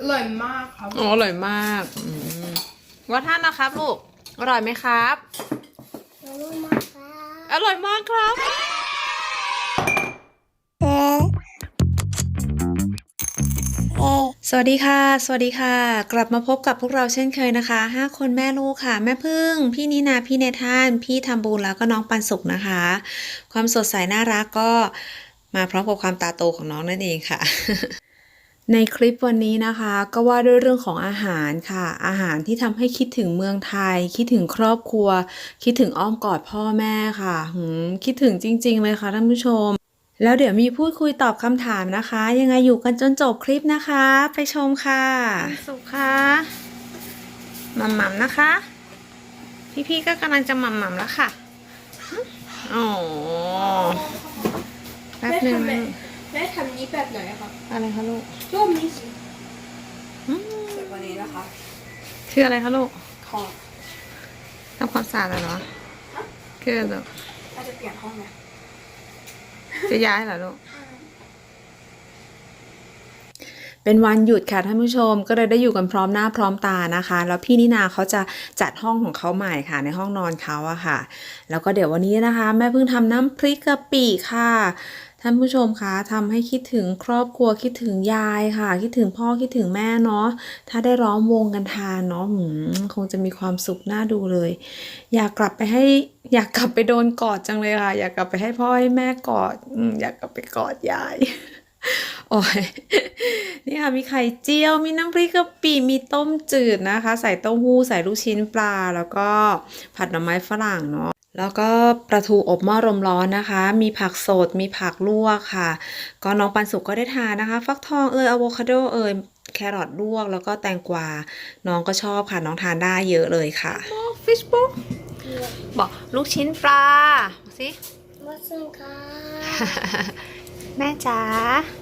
อร่อยมากครับ อ๋ออร่อยมากอืมว่าท่านนะครับลูก อร่อยไหมครับ อร่อยมากครับ สวัสดีค่ะ สวัสดีค่ะ กลับมาพบกับพวกเราเช่นเคยนะคะ 5 คนแม่ลูกค่ะ แม่พึ่ง พี่นินา พี่เนธาน พี่ทำบูลแล้วก็น้องปันสุขนะคะ ความสดใสน่ารักก็มาพร้อมกับความตาโตของน้องนั่นเองค่ะ ในคลิปวันนี้นะคะก็ว่าด้วยเรื่องของอาหารค่ะ อาหารที่ทำให้คิดถึงเมืองไทย คิดถึงครอบครัว คิดถึงอ้อมกอดพ่อแม่ค่ะหืมคิดถึงจริง ๆ เลยค่ะท่านผู้ชม แล้วเดี๋ยวมีพูดคุยตอบคำถามนะคะ ยังไงอยู่กันจนจบคลิปนะคะ ไปชมค่ะสุขค่ะหม่ำหม่ำๆนะคะ พี่ๆก็กำลังจะหม่ำหม่ำๆแล้วค่ะอ๋อแป๊บหนึ่ง แม่ทำแบบแม่ทำนี้แบบไหนครับอะไรคะลูกร่วมนี้สิอืมเสร็จวันนี้นะคะ คืออะไรคะลูกขอทำความสะอาดเหรอคืออะไรลูกถ้าจะเปลี่ยนห้องนะจะย้ายเหรอลูกเป็นวันหยุดค่ะท่านผู้ชมก็เลยได้อยู่กันพร้อมหน้าพร้อมตานะคะ แล้วพี่นินาเขาจะจัดห้องของเขาใหม่ค่ะในห้องนอนเขาอะค่ะ แล้วก็เดี๋ยววันนี้นะคะ แม่เพิ่งทำน้ำพริกกะปิค่ะ ท่านผู้ชมคะทำให้คิดถึงครอบครัวคิดถึงยายค่ะ คิดถึงพ่อคิดถึงแม่เนาะถ้าได้ร้อมวงกันทานเนาะคงจะมีความสุขน่าดูเลย อยากกลับไปให้อยากกลับไปโดนกอดจังเลยค่ะ อยากกลับไปให้พ่อให้แม่กอดอืมอยากกลับไปกอดยายโอ้ยนี่ค่ะมีไข่เจียว มีน้ำพริกกะปิมีต้มจืดนะคะ ใส่เต้าหู้ใส่ลูกชิ้นปลา แล้วก็ผัดหน่อไม้ฝรั่งเนาะ แล้วก็ปลาทูอบหม้อลมร้อนนะคะ มีผักสด มีผักลวกค่ะ ก็น้องปันสุกก็ได้ทานนะคะ ฟักทองเอยอะโวคาโดเอยแครอทลวก แล้วก็แตงกวา น้องก็ชอบค่ะ น้องทานได้เยอะเลยค่ะฟิชบุ๊กบอกลูกชิ้นปลาสิมาซึ่งค่ะ แม่จ๋า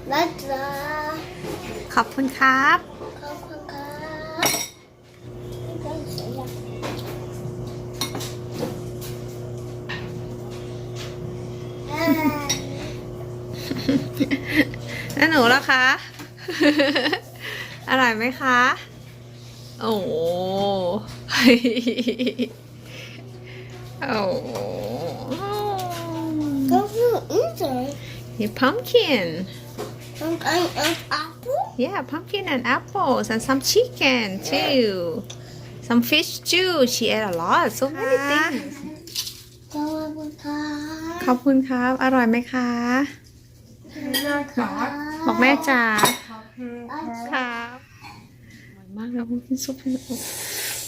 และจะขอบคุณครับ แล้วหนูล่ะคะ อร่อยไหมคะ โอ้โหโอ้โหก็คืออือจ้ะนี่ pumpkin ต้องการอัพอัพ yeah pumpkin and apples and some chicken too some fish too she ate a lot so many things ขอบคุณค่ะขอบคุณครับ อร่อยไหมคะนะครั บบอกแม่จ๋าครับครับอร่อยมากเลยกินซุปเป็น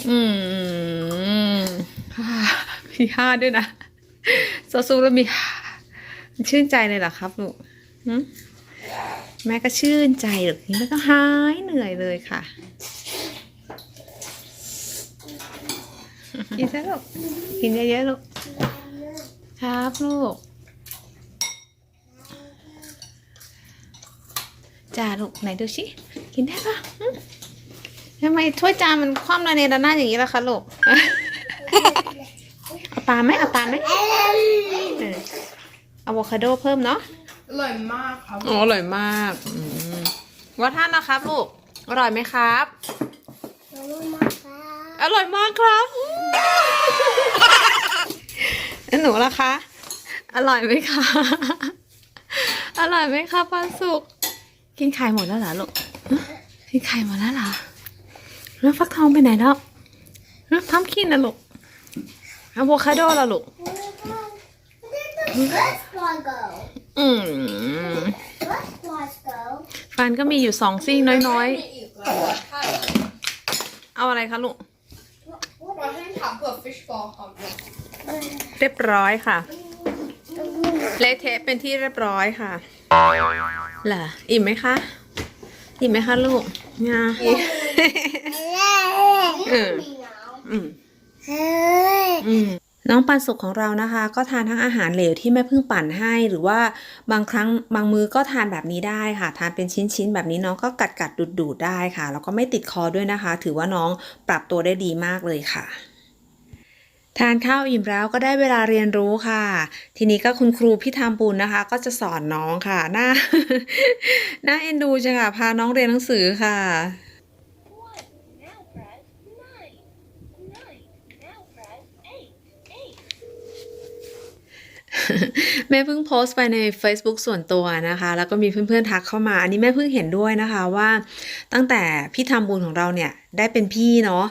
อืมฮ่ามีห้าด้วยนะโซซูแล้วมีฮ่าชื่นใจเลยเหรอครับลูกหึแม่ก็ชื่นใจหรอกนี่แล้วก็หายเหนื่อยเลยค่ะกินซะลูกกินเยอะๆลูกครับลูก จ้าลูกไหนดูสิกินได้ปะหึทำไมถ้วยจานมันคว่ำระเนระนาดอย่างนี้ล่ะคะลูกเอาตามไหมเอาตามไหมเอออะโวคาโดเพิ่มเนาะอร่อยมากครับอ๋ออร่อยมากอืมว่าท่านนะครับลูกอร่อยไหมครับขอบคุณมากค่ะอร่อยมากครับแล้วหนูล่ะคะ อร่อยไหมคะ อร่อยไหมคะปลาสุก กินไข่หมดแล้วเหรอลูกกินไข่หมดแล้วเหรอแล้วฟักทองไปไหนแล้วฮะพัมคินนะลูกอะโวคาโดล่ะลูกอืมฟันก็มีอยู่สองซี่น้อยมีอีกแล้วถ้าๆเอาอะไรคะลูกเผื่อ fish ball ครับเรียบร้อยค่ะ เละเทะเป็นที่เรียบร้อยค่ะ เหรออิ่มไหมคะ อิ่มไหมคะลูกงาเอออืม Hey อืมน้องปันสุกของเรานะคะ ก็ทานทั้งอาหารเหลวที่แม่เพิ่งปั่นให้ หรือว่าบางครั้งบางมือก็ทานแบบนี้ได้ค่ะ ทานเป็นชิ้นๆแบบนี้น้องก็กัดกัดดูดดูดๆได้ค่ะแล้วก็ไม่ติดคอด้วยนะคะ ถือว่าน้องปรับตัวได้ดีมากเลยค่ะ ทานข้าวอิ่มแล้วก็ได้เวลาเรียนรู้ค่ะ ทีนี้ก็คุณครูพี่ธทมบุญนะคะ ก็จะสอนน้องค่ะหน้าหน้าเอ็นดูจ้ะค่ะ พาน้องเรียนหนังสือค่ะ แม่เพิ่งโพสต์ไปใน Facebook ส่วนตัวนะคะ แล้วก็มีเพื่อนๆทักเข้ามา อันนี้แม่เพิ่งเห็นด้วยนะคะว่า ตั้งแต่พี่ทำบุญของเราเนี่ยได้เป็นพี่เนาะ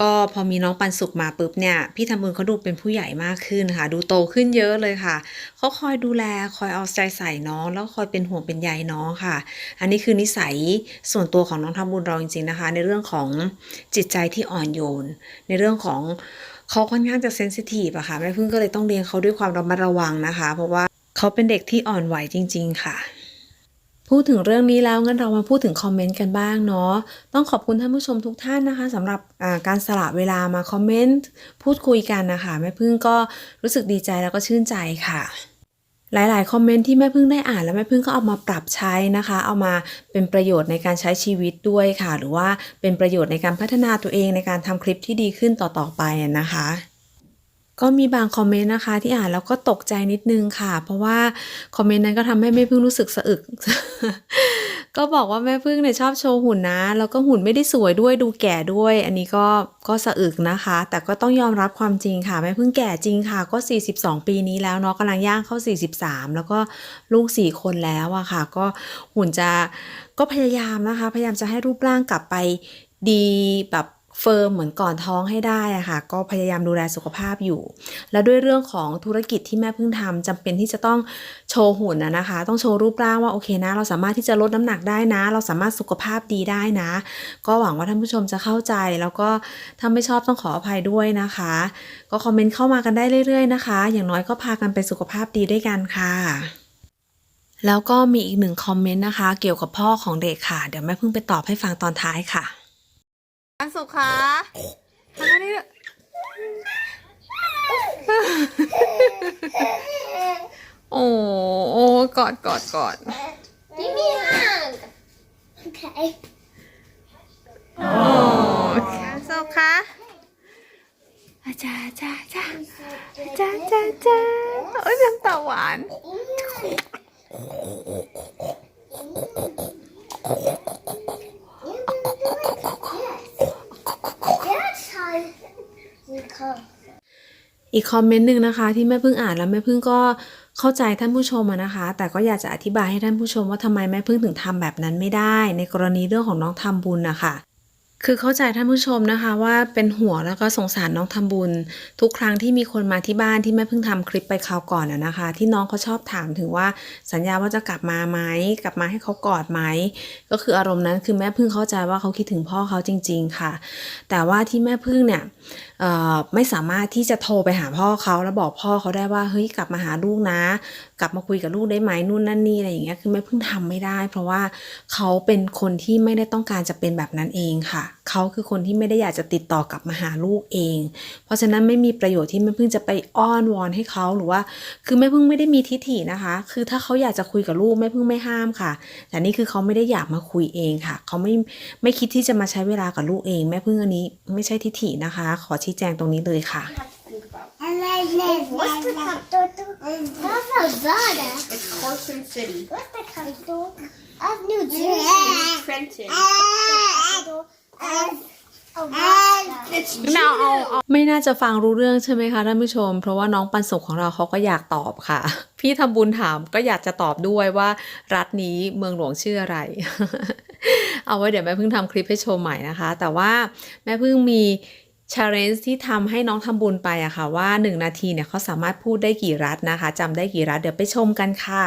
ก็พอมีน้องปันสุขมาปุ๊บเนี่ย พี่ทำบุญเขาดูเป็นผู้ใหญ่มากขึ้นค่ะ ดูโตขึ้นเยอะเลยค่ะเขาคอยดูแลคอยเอาใจใส่น้อง แล้วคอยเป็นห่วงเป็นใยน้องค่ะ อันนี้คือนิสัยส่วนตัวของน้องทำบุญเราจริงๆนะคะ ในเรื่องของจิตใจที่อ่อนโยน ในเรื่องของเขาค่อนข้างจะเซนซิทีฟอะค่ะแม่พึ่งก็เลยต้องเลี้ยงเขาด้วยความระมัดระวังนะคะ เพราะว่าเขาเป็นเด็กที่อ่อนไหวจริง ๆ ค่ะ พูดถึงเรื่องนี้แล้วงั้นเรามาพูดถึงคอมเมนต์กันบ้างเนาะต้องขอบคุณท่านผู้ชมทุกท่านนะคะสำหรับการสละเวลามาคอมเมนต์พูดคุยกันนะคะแม่พึ่งก็รู้สึกดีใจแล้วก็ชื่นใจค่ะ หลาย ๆ คอมเมนต์ที่แม่พึ่งได้อ่านแล้วแม่พึ่งก็เอามาปรับใช้นะคะ เอามาเป็นประโยชน์ในการใช้ชีวิตด้วยค่ะ หรือว่าเป็นประโยชน์ในการพัฒนาตัวเองในการทำคลิปที่ดีขึ้นต่อ ๆ ไปนะคะ ก็มีบางคอมเมนต์นะคะที่อ่านแล้วก็ตกใจนิดนึงค่ะ เพราะว่าคอมเมนต์นั้นก็ทำให้แม่พึ่งรู้สึกสะอึก ก็บอกว่าแม่พึ่งเนี่ยชอบโชว์หุ่นนะ แล้วก็หุ่นไม่ได้สวยด้วยดูแก่ด้วย อันนี้ก็ก็สะอึกนะคะ แต่ก็ต้องยอมรับความจริงค่ะแม่พึ่งแก่จริงค่ะ ก็ 42 ปีนี้แล้วเนาะกำลังย่างเข้า 43 แล้วก็ลูก 4 คนแล้วอะค่ะ ก็หุ่นจะก็พยายามนะคะ พยายามจะให้รูปร่างกลับไปดีแบบ เฟิร์มเหมือนก่อนท้องให้ได้อะค่ะ ก็พยายามดูแลสุขภาพอยู่ แล้วด้วยเรื่องของธุรกิจที่แม่เพิ่งทำจำเป็นที่จะต้องโชว์หุ่นนะนะคะ ต้องโชว์รูปร่างว่าโอเคนะ เราสามารถที่จะลดน้ำหนักได้นะ เราสามารถสุขภาพดีได้นะ ก็หวังว่าท่านผู้ชมจะเข้าใจ แล้วก็ถ้าไม่ชอบต้องขออภัยด้วยนะคะ ก็คอมเมนต์เข้ามากันได้เรื่อย ๆนะคะ อย่างน้อยก็พากันไปสุขภาพดีด้วยกันค่ะแล้วก็มีอีกหนึ่งคอมเมนต์นะคะ เกี่ยวกับพ่อของเด็กค่ะ เดี๋ยวแม่เพิ่งไปตอบให้ฟังตอนท้ายค่ะ อันสุขาทำนี่โอ้โอ้กอดกอดกอด Give me a hug. Okay. โอ้อันสุขาอาจารย์จ้าจ้าจ้าจ้าจ้าโอ้ยน้ำตาหวาน อีกคอมเมนต์หนึ่งนะคะ ที่แม่พึ่งอ่านแล้วแม่พึ่งก็เข้าใจท่านผู้ชมนะคะ แต่ก็อยากจะอธิบายให้ท่านผู้ชมว่าทำไมแม่พึ่งถึงทำแบบนั้นไม่ได้ ในกรณีเรื่องของน้องทำบุญนะคะ คือเข้าใจท่านผู้ชมนะคะว่าเป็นห่วแล้วก็สงสารน้องทำบุญ ทุกครั้งที่มีคนมาที่บ้านที่แม่เพิ่งทำคลิปไปคราวก่อนอะนะคะ ที่น้องเขาชอบถามถึงว่าสัญญาว่าจะกลับมาไหมกลับมาให้เขากอดไหมก็คืออารมณ์นั้นคือแม่พึ่งเข้าใจว่าเขาคิดถึงพ่อเขาจริง ๆ ค่ะ แต่ว่าที่แม่พึ่งเนี่ยไม่สามารถที่จะโทรไปหาพ่อเขาแล้วบอกพ่อเขาได้ว่าเฮ้ยกลับมาหาลูกนะ กลับมาคุยกับลูกได้ไหมนู่นนั่นนี่อะไรอย่างเงี้ยคือแม่พิ่งทำไม่ได้ เพราะว่าเขาเป็นคนที่ไม่ได้ต้องการจะเป็นแบบนั้นเองค่ะ เขาคือคนที่ไม่ได้อยากจะติดต่อกลับมาหาลูกเอง เพราะฉะนั้นไม่มีประโยชน์ที่แม่พิ่งจะไปอ้อนวอนให้เขาหรือว่า คือแม่พิ่งไม่ได้มีทิฐินะคะ คือถ้าเขาอยากจะคุยกับลูกแม่พิ่งไม่ห้ามค่ะ แต่นี่คือเขาไม่ได้อยากมาคุยเองค่ะ เขาไม่ไม่คิดที่จะมาใช้เวลากับลูกเอง แม่พิ่งอันนี้ไม่ใช่ทิฐินะคะ ขอชี้แจงตรงนี้เลยค่ะ And then what's the capital? That's Lazada. It's Carson City. What's the capital of New Jersey? Trenton. Capital of Alaska. It's ไม่น่าจะฟังรู้เรื่องใช่ไหมคะท่านผู้ชม เพราะว่าน้องปันสุขของเราเขาก็อยากตอบค่ะ พี่ทำบุญถามก็อยากจะตอบด้วยว่ารัฐนี้เมืองหลวงชื่ออะไร เอาไว้เดี๋ยวแม่เพิ่งทำคลิปให้ชมใหม่นะคะ แต่ว่าแม่เพิ่งมี challenge ที่ทำให้น้องทำบุญไปอะค่ะว่า 1 นาทีเนี่ยเขาสามารถพูดได้กี่รัฐนะคะจำได้กี่รัฐเดี๋ยวไปชมกันค่ะ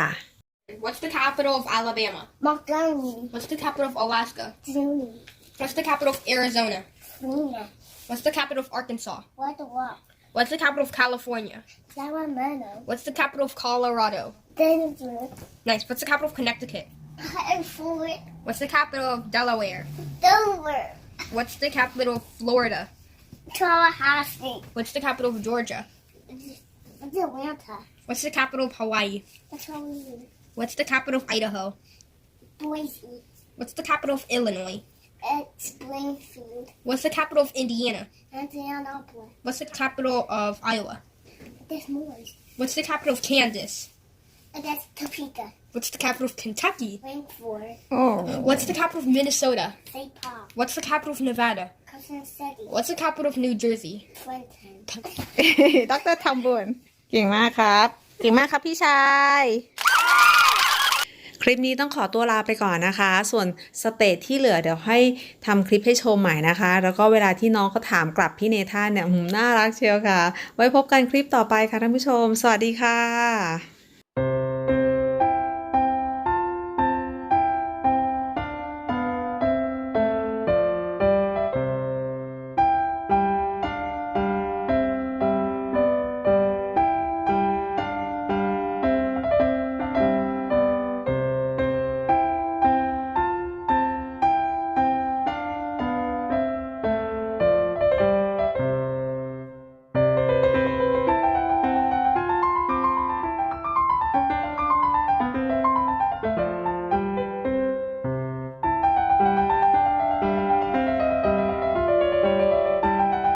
What's the capital of Alabama? Montgomery. What's the capital of Alaska? Zuni. What's the capital of Arizona? Lena. What's the capital of Arkansas? What the what? What's the capital of California? Sacramento. What's the capital of Colorado? Denver. Nice. What's the capital of Connecticut? Hartford. What's the capital of Delaware? Dover. What's the capital of Florida? Tallahassee. What's the capital of Georgia? It's Atlanta. What's the capital of Hawaii? How. What's the capital of Idaho? Boise. What's the capital of Illinois? It's Springfield. What's the capital of Indiana? Indianapolis. What's the capital of Iowa? There's more. What's the capital of Kansas? And that's Topeka. What's the capital of Kentucky? Rainforest. What's the capital of Minnesota? St. Paul. What's the capital of Nevada? Cousin City. What's the capital of New Jersey? Clinton. ดรทำบุญเก่งมากครับ เก่งมากครับพี่ชาย คลิปนี้ต้องขอตัวลาไปก่อนนะคะ ส่วนสเตจที่เหลือเดี๋ยวให้ทำคลิปให้ชมใหม่นะคะ แล้วก็เวลาที่น้องเขาถามกลับพี่เนธานเนี่ยหืมน่ารักเชียวค่ะ ไว้พบกันคลิปต่อไปค่ะท่านผู้ชม สวัสดีค่ะ